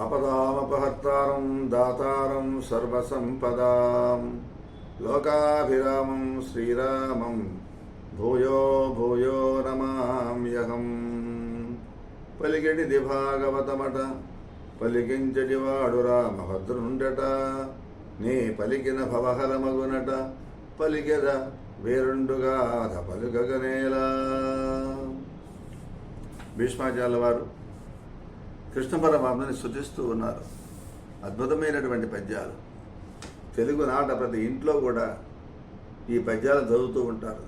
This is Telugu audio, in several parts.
ఆపదామపహర్తారం దాతారం సర్వసంపదాం. లోకాభిరామం శ్రీరామం భూయో భూయో నమామ్యహం. పలికిడిది భాగవతమట పలికించడి వాడు రామభద్రుండట నీ పలికిన భవహరమగునట పలికెద వేరుండుగాధ పలుకగనేలా. భీష్మాచార్యుల వారు కృష్ణ పరమాత్మని శుతిస్తూ ఉన్నారు. అద్భుతమైనటువంటి పద్యాలు. తెలుగు నాట ప్రతి ఇంట్లో కూడా ఈ పద్యాలు చదువుతూ ఉంటారు.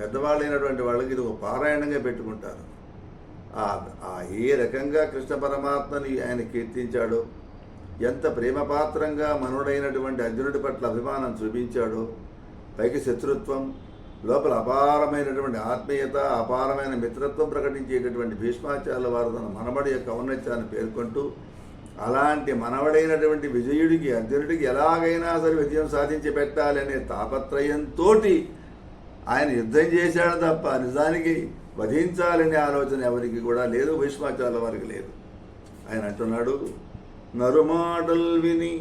పెద్దవాళ్ళైనటువంటి వాళ్ళకి ఇది ఒక పారాయణంగా పెట్టుకుంటారు. ఆ ఆ ఏ రకంగా కృష్ణ పరమాత్మని ఆయన కీర్తించాడో ఎంత ప్రేమపాత్రంగా మనుడైనటువంటి అర్జునుడి పట్ల అభిమానం చూపించాడో పైకి శత్రుత్వం లోపల అపారమైనటువంటి ఆత్మీయత అపారమైన మిత్రత్వం ప్రకటించేటటువంటి భీష్మాచార్యుల వారు తన మనవడి యొక్క ఔన్నత్యాన్ని పేర్కొంటూ అలాంటి మనవడైనటువంటి విజయుడికి అర్జునుడికి ఎలాగైనా సరే విజయం సాధించి పెట్టాలి అనే తాపత్రయంతో ఆయన యుద్ధం చేశాడు తప్ప నిజానికి వధించాలనే ఆలోచన ఎవరికి కూడా లేదు భీష్మాచార్యుల వారికి లేదు. ఆయన అంటున్నాడు నరుమాటల్ విని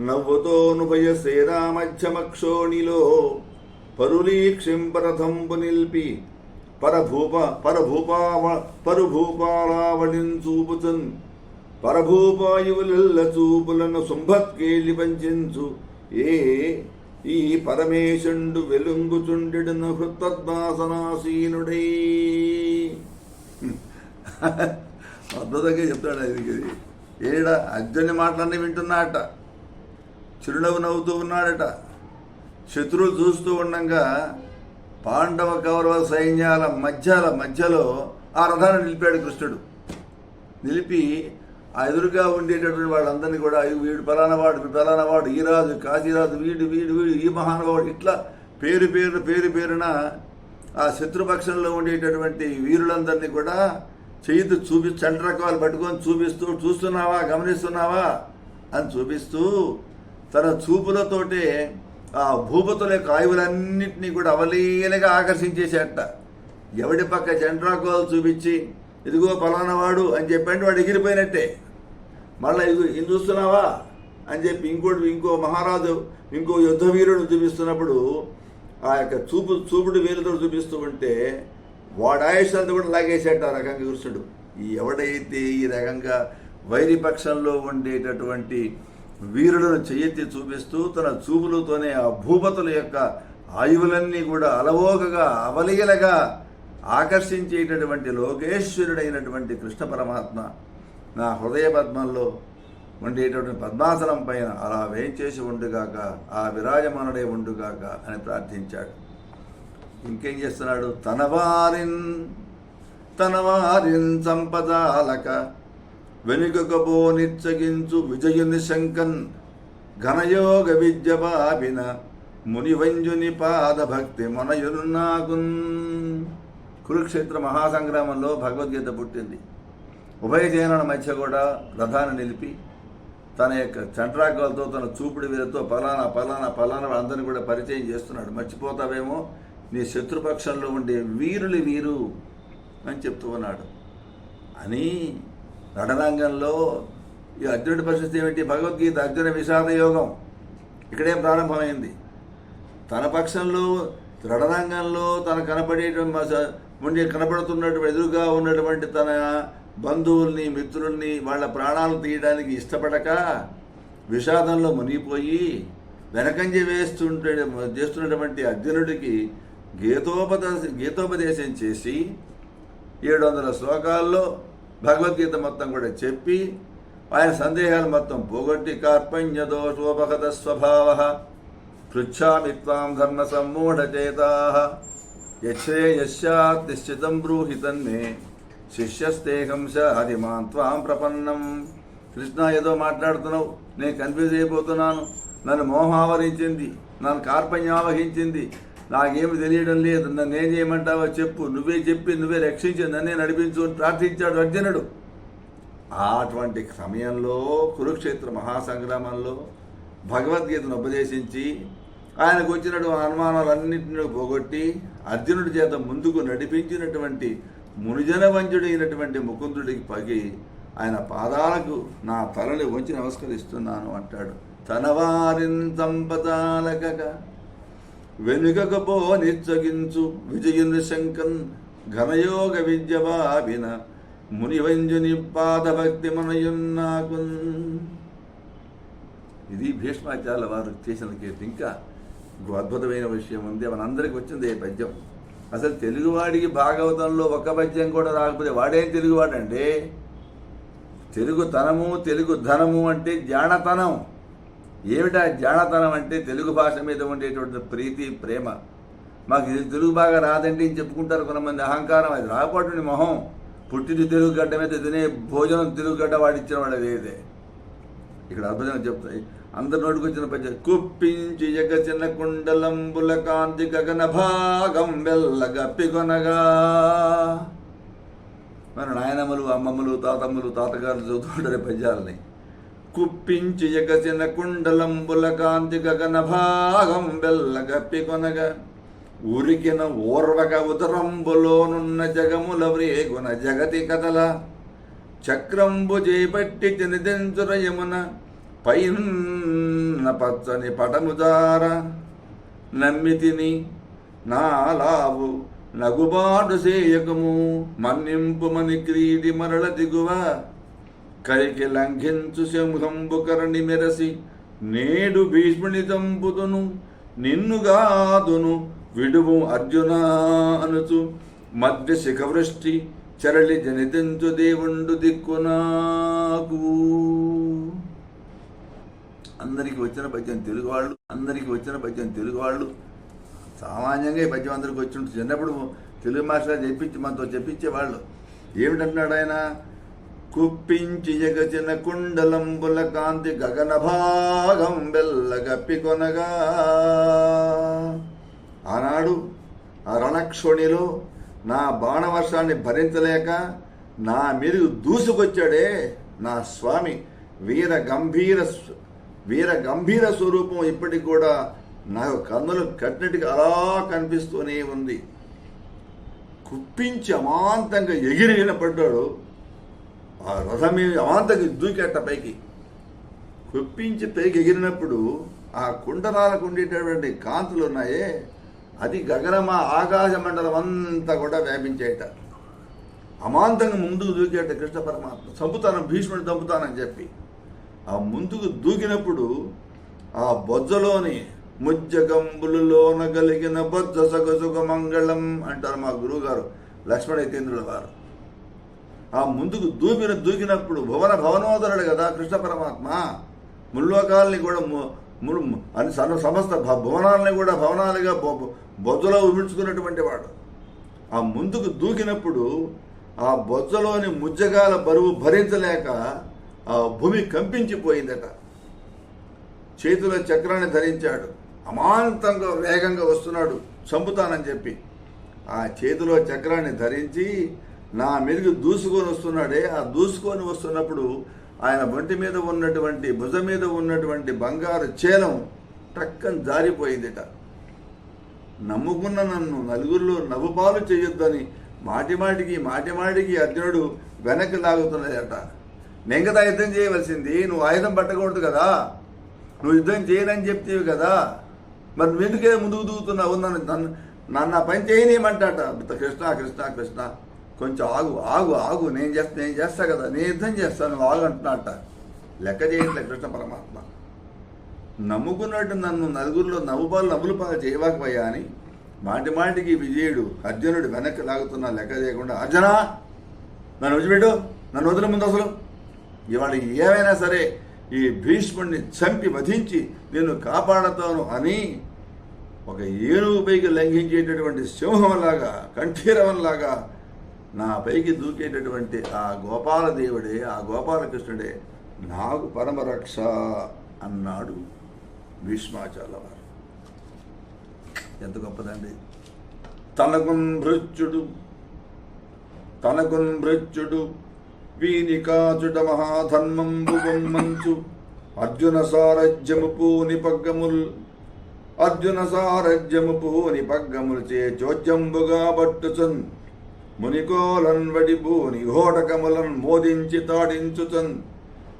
నవ్వుతోనుభయ శ్రీరామధ్యమక్షోణిలో పరులీక్షింపరథంపు నిల్పి పరభూప పరభూపావ పరుభూపారావళిన్ చూపుచన్ పరభూపాయువులెల్ల చూపులను శుంభత్కేలి పంచించు. ఏ ఈ పరమేశుండు వెలుంగుచుండెడును హృత్తద్వాసనాసీనుడై. అద్భుతంగా చెప్తాడు ఇది ఏడ అర్జుని మాటలన్నీ వింటున్నాడట. చిరునవ్వు నవ్వుతూ ఉన్నాడట. శత్రువులు చూస్తూ ఉండగా పాండవ కౌరవ సైన్యాల మధ్యాల మధ్యలో ఆ రథాన్ని నిలిపాడు కృష్ణుడు. నిలిపి ఆ ఎదురుగా ఉండేటటువంటి వాళ్ళందరినీ కూడా వీడు పలానా వాడు ఈరాజు ఈ రాజు కాశీరాజు వీడు వీడు వీడు ఈ మహానుభావుడు ఇట్లా పేరు పేరు పేరు పేరున ఆ శత్రుపక్షంలో ఉండేటటువంటి వీరులందరినీ కూడా చేతి చూపి చండ్రకాలు పట్టుకొని చూపిస్తూ చూస్తున్నావా గమనిస్తున్నావా అని చూపిస్తూ తన చూపులతోటే ఆ భూపతుల యొక్క కూడా అవలీలగా ఆకర్షించేసేట ఎవడి పక్క చండ్రాకోలు చూపించి ఇదిగో పలానావాడు అని చెప్పండి వాడు ఎగిరిపోయినట్టే. మళ్ళీ ఇదిగో ఇది చూస్తున్నావా? అని చెప్పి ఇంకోటి ఇంకో మహారాజు ఇంకో యుద్ధవీరుడు చూపిస్తున్నప్పుడు ఆ యొక్క చూపు చూపుడు వేలుతో చూపిస్తూ ఉంటే వాడు ఆయుష్ అంతా కూడా లాగేసేట ఆ రకంగా కృష్ణుడు ఎవడైతే ఈ రకంగా వైరి పక్షంలో ఉండేటటువంటి వీరులను చెయ్యెత్తి చూపిస్తూ తన చూపులతోనే ఆ భూపతుల యొక్క ఆయువులన్నీ కూడా అలవోకగా అవలీలగా ఆకర్షించేటటువంటి లోకేశ్వరుడైనటువంటి కృష్ణ పరమాత్మ నా హృదయ పద్మంలో ఉండేటటువంటి పద్మాసనం పైన అలా వేయించేసి ఉండుగాక ఆ విరాజమానుడే ఉండుగాక అని ప్రార్థించాడు. ఇంకేం చేస్తున్నాడు? తన వారిన్ తన వారిన్ సంపదాలక వెనుకకపో నిచ్చగించు విజయుని శంకన్ ఘనయోగ విద్య పాపిన మునివంజుని పాద భక్తి మనయున్నాకున్ కురుక్షేత్ర మహాసంగ్రామంలో భగవద్గీత పుట్టింది. ఉభయ జయనుల మధ్య కూడా రథాన్ని నిలిపి తన యొక్క చంట్రాకాలతో తన చూపుడు వీరతో పలానా పలానా పలానా అందరిని కూడా పరిచయం చేస్తున్నాడు. మర్చిపోతావేమో నీ శత్రుపక్షంలో ఉండే వీరులు వీరు అని చెప్తూ ఉన్నాడు. అని రణరంగంలో ఈ అర్జునుడి పరిస్థితి ఏమిటి? భగవద్గీత అర్జున విషాద యోగం. ఇక్కడే ప్రారంభమైంది? తన పక్షంలో రణరంగంలో తన కనపడేటువంటి ఉండే కనపడుతున్నటువంటి ఎదురుగా ఉన్నటువంటి తన బంధువుల్ని మిత్రుల్ని వాళ్ళ ప్రాణాలు తీయడానికి ఇష్టపడక విషాదంలో మునిగిపోయి వెనకంజ వేస్తుంటే చేస్తున్నటువంటి అర్జునుడికి గీతోపదేశ గీతోపదేశం చేసి ఏడు వందల శ్లోకాల్లో భగవద్గీత మొత్తం కూడా చెప్పి ఆయన సందేహాలు మొత్తం పోగొట్టి కార్పణ్య దోషోపగత స్వభావ పృచ్ఛామిత్వాం ధర్మ సమ్మూఢచేతా యశ్రేయశ్చాత్ నిశ్చితం బ్రూహి తన్మే శిష్యస్తేహం అది త్వాం ప్రపన్నం. కృష్ణ ఏదో మాట్లాడుతున్నావు నేను కన్ఫ్యూజ్ అయిపోతున్నాను. నన్ను మోహం ఆవరించింది నన్ను కార్పణ్యం ఆవహించింది నాకేమి తెలియడం లేదు. నన్ను ఏం చేయమంటావో చెప్పు. నువ్వే చెప్పి నువ్వే రక్షించి నన్నే నడిపించు అని ప్రార్థించాడు అర్జునుడు. అటువంటి సమయంలో కురుక్షేత్ర మహాసంగ్రామంలో భగవద్గీతను ఉపదేశించి ఆయనకు వచ్చినటువంటి అనుమానాలన్నింటినీ పోగొట్టి అర్జునుడి చేత ముందుకు నడిపించినటువంటి మునిజన వంజుడైనటువంటి ముకుందుడికి పగి ఆయన పాదాలకు నా తలని వంచి నమస్కరిస్తున్నాను అంటాడు. తన వారిని సంపదాలకగా నిచ్చగించు విజయుని శంకన్ ఘనయోగ విద్య బాబిన మునివంజుని పాదభక్తి మనయున్నాకు ఇది భీష్మాచార్యుల వారు చేసిన కీర్తి. ఇంకా అద్భుతమైన విషయం ఉంది. మనందరికి వచ్చింది ఈ పద్యం. అసలు తెలుగువాడికి భాగవతంలో ఒక పద్యం కూడా రాకపోతే వాడేం తెలుగువాడంటే తెలుగు తనము తెలుగు ధనము అంటే జానతనం ఏమిటా జాణతనం అంటే తెలుగు భాష మీద ఉండేటువంటి ప్రీతి ప్రేమ? మాకు ఇది తెలుగు బాగా రాదంటే అని చెప్పుకుంటారు కొంతమంది అహంకారం. అది రాకపోవటం మొహం. పుట్టిన తెలుగు గడ్డ మీద తినే భోజనం తెలుగు గడ్డ వాడిచ్చిన వాడు అదేదే ఇక్కడ అద్భుతంగా చెప్తాయి. అందరి నోటికి వచ్చిన పద్యం కుప్పించి ఎగ చిన్న కుండలంబుల కాంతి గగన భాగం వెళ్ళగప్పికొనగా మన నాయనమ్మలు అమ్మమ్మలు తాతమ్మలు తాతగారు చదువుతుంటారు పద్యాలని. కుప్పించి ఎగసిన కుండలంబుల కాంతి గగన భాగం వెళ్ళగప్పికొనగా ఉరికిన ఓర్వక ఉదరంబులోనున్న జగముల వ్రేగున జగతి కథల చక్రంబు చేపట్టి తినిదెంచుర యమున పైన పచ్చని పటముదార నమ్మితిని నాలావు నగుబాటు సేయకము మన్నింపుమని క్రీడి మరల దిగువ. కరికి లంఘించు సింహంబు కరణి మెరసి నేడు భీష్ముని చంపుతును నిన్నుగాదును విడువు అర్జున అనుచు. మధ్య శిఖవృష్టి చరళి జనితించు దేవుండు దిక్కునాకు అందరికి వచ్చిన పద్యం తెలుగు వాళ్ళు అందరికి వచ్చిన పద్యం తెలుగు వాళ్ళు. సామాన్యంగా ఈ పద్యం అందరికి వచ్చి ఉంటుంది చిన్నప్పుడు తెలుగు మాస్టర్ చెప్పించి మనతో చెప్పించేవాళ్ళు. ఏమిటంటున్నాడు ఆయన? కుప్పించి ఎగచిన కుండలంబుల కాంతి గగన భాగం వెల్లగప్పికొనగా ఆనాడు ఆ రణక్షోణిలో నా బాణవర్షాన్ని భరించలేక నా మీదకు దూసుకొచ్చాడే నా స్వామి. వీర గంభీర వీర గంభీర స్వరూపం ఇప్పటికి కూడా నాకు కన్నులు కట్టినట్టుగా అలా కనిపిస్తూనే ఉంది. కుప్పించి అమాంతంగా ఎగిరిగిన పడ్డాడు ఆ రథం మీద అమాంతంగా దూకేట పైకి. కుప్పించి పైకి ఎగిరినప్పుడు ఆ కుండరాలకు ఉండేటటువంటి కాంతులు ఉన్నాయే అది గగనమా ఆకాశ మండలం అంతా కూడా వ్యాపించేట. అమాంతంగా ముందుకు దూకేట కృష్ణ పరమాత్మ. చంపుతాను భీష్ముడు చంపుతానని చెప్పి. ఆ ముందుకు దూకినప్పుడు ఆ బొజ్జలోని ముజ్జగంబులలోన కలిగిన బొజ్జ సగసుగ మంగళం అంటారు మా గురువుగారు లక్ష్మణ యతీంద్రుల వారు. ఆ ముందుకు దూపిన దూకినప్పుడు భువన భవనోదరుడు కదా కృష్ణ పరమాత్మ. ముల్లోకాలని కూడా ము- అని సర్వ సమస్త భ- భువనాలని కూడా భవనాలుగా బొ- బొజ్జలో ఉమిడ్చుకున్నటువంటి వాడు. ఆ ముందుకు దూకినప్పుడు ఆ బొజ్జలోని ముజ్జగాల బరువు భరించలేక ఆ భూమి కంపించిపోయిందట. చేతిలో చక్రాన్ని ధరించాడు. అమాంతంగా వేగంగా వస్తున్నాడు చంపుతానని చెప్పి. ఆ చేతిలో చక్రాన్ని ధరించి నా మీదకి దూసుకొని వస్తున్నాడే. ఆ దూసుకొని వస్తున్నప్పుడు ఆయన ఒంటి మీద ఉన్నటువంటి భుజం మీద ఉన్నటువంటి బంగారు చేలం టక్కని జారిపోయిందిట. నమ్ముకున్న నన్ను నలుగురిలో నవ్వుపాలు చేయొద్దని మాటిమాటికి మాటిమాటికి అర్జునుడు వెనక్కి లాగుతున్నాడట. నేను కదా యుద్ధం చేయవలసింది నువ్వు ఆయుధం పట్టకూడదు కదా. నువ్వు యుద్ధం చేయనని చెప్తేవి కదా. మరి నువ్వు ఎందుకే ముందుకు దూకుతున్నావు? నన్ను నన్ను నన్ను ఆ పని చేయనేమంటాట కృష్ణ కృష్ణ కృష్ణ. కొంచెం ఆగు ఆగు ఆగు నేను చేస్తా నేను చేస్తా కదా నేను యుద్ధం చేస్తాను ఆగు అంటున్నాట లెక్క చేయట్లే కృష్ణ పరమాత్మ. నమ్ముకున్నట్టు నన్ను నలుగురిలో నవ్వుబాలు నవ్వులు పాలు చేయవాకపోయా అని మాటి మాటికి విజయుడు అర్జునుడు వెనక్కి లాగుతున్నా లెక్క చేయకుండా అర్జున నన్ను వదిలిపెట్టు నన్ను వదిలి ముందు అసలు. ఇవాళ ఏమైనా సరే ఈ భీష్ముడిని చంపి వధించి నేను కాపాడతాను అని ఒక ఏనుగు పైకి లంఘించేటటువంటి సింహంలాగా కంఠీరవంలాగా నా పైకి దూకేటటువంటి ఆ గోపాల దేవుడే ఆ గోపాలకృష్ణుడే నాకు పరమరక్ష అన్నాడు భీష్మాచార్య వారు ఎంత గొప్పదండి. తనకున్ భృత్యుడు తనకున్ భృత్యుడు వీని కాచుట మహాధర్మంబు బొమ్మంచు అర్జున సారథ్యము పూని పగ్గముల్ అర్జున సారథ్యము పూని పగ్గములు చే చోద్యంబుగా బట్టుచున్ మునికోలన్ వడి భూని ఘోటకములన్ మోదించి తాడించుచన్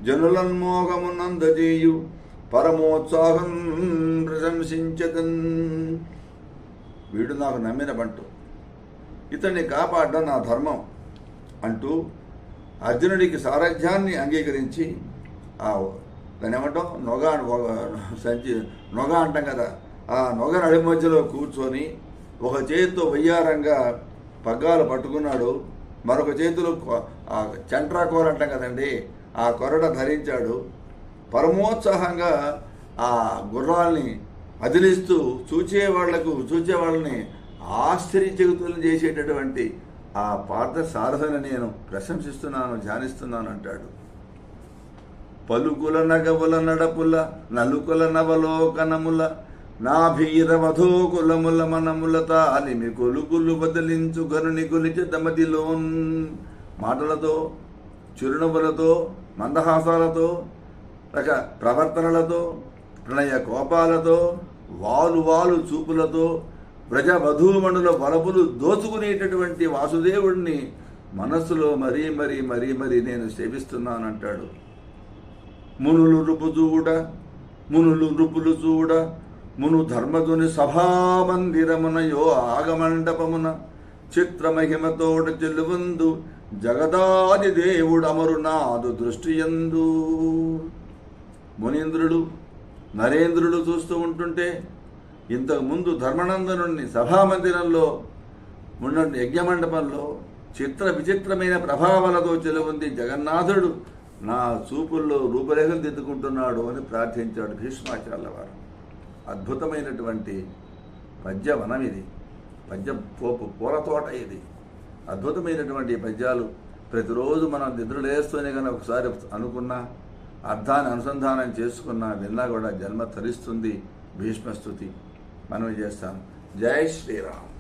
జనులన్ మోగమునందజేయు పరమోత్సాహం ప్రశంసించదన్. వీడు నాకు నమ్మిన బంటు. ఇతన్ని కాపాడడం నా ధర్మం అంటూ అర్జునుడికి సారథ్యాన్ని అంగీకరించి ఆ దాన్ని ఏమంటాం నొగ సంచి నొగ అంటాం కదా. ఆ నొగ నడి మధ్యలో కూర్చొని ఒక చేతితో వయ్యారంగా పగ్గాలు పట్టుకున్నాడు మరొక చేతిలో కొ- ఆ చంట్రా కూర అంటాం కదండి ఆ కొరడ ధరించాడు. పరమోత్సాహంగా ఆ గుర్రాల్ని అదిలిస్తూ చూచే వాళ్ళకు చూచే వాళ్ళని ఆశ్చర్యచకుతులను చేసేటటువంటి ఆ పార్థ సారథను నేను ప్రశంసిస్తున్నాను ధ్యానిస్తున్నాను అంటాడు. పలుకుల నగవుల నడపుల నలుకుల నవలోకనముల నా నాభీర మధోకులముల అని మీ కొలుకులు బదిలించు గనుని కొలిచి దమదిలోన్ మాటలతో చిరునవ్వులతో మందహాసాలతో రక ప్రవర్తనలతో ప్రణయ కోపాలతో వాలు వాలు చూపులతో ప్రజ వధూమణుల వలపులు దోచుకునేటటువంటి వాసుదేవుడిని మనస్సులో మరీ మరీ మరీ మరీ నేను సేవిస్తున్నానంటాడు. మునులు రుపు చూడ మునులు రుపులు చూడ మును ధర్మదుని సభామందిరమునయో ఆగమండపమున చిత్రమహిమతోడ చెల్లువందు జగదాది దేవుడు అమరునాదు దృష్టియందు. మునీంద్రుడు నరేంద్రుడు చూస్తూ ఉంటుంటే ఇంతకుముందు ధర్మనందనుణ్ణి సభామందిరంలో ఉన్న యజ్ఞమండపంలో చిత్ర విచిత్రమైన ప్రభావాలతో చెలువుంది జగన్నాథుడు. నా చూపుల్లో రూపురేఖలు దిద్దుకుంటున్నాడు అని ప్రార్థించాడు భీష్మాచార్య వారు. అద్భుతమైనటువంటి పద్యవనం ఇది. పద్య పోపు పూల తోట ఇది. అద్భుతమైనటువంటి పద్యాలు ప్రతిరోజు మనం నిద్రలేస్తూనే కానీ ఒకసారి అనుకున్నా అర్థాన్ని అనుసంధానం చేసుకున్నా విన్నా కూడా జన్మ తరిస్తుంది. భీష్మస్తుతి మనం చేస్తాం. జై శ్రీరామ్.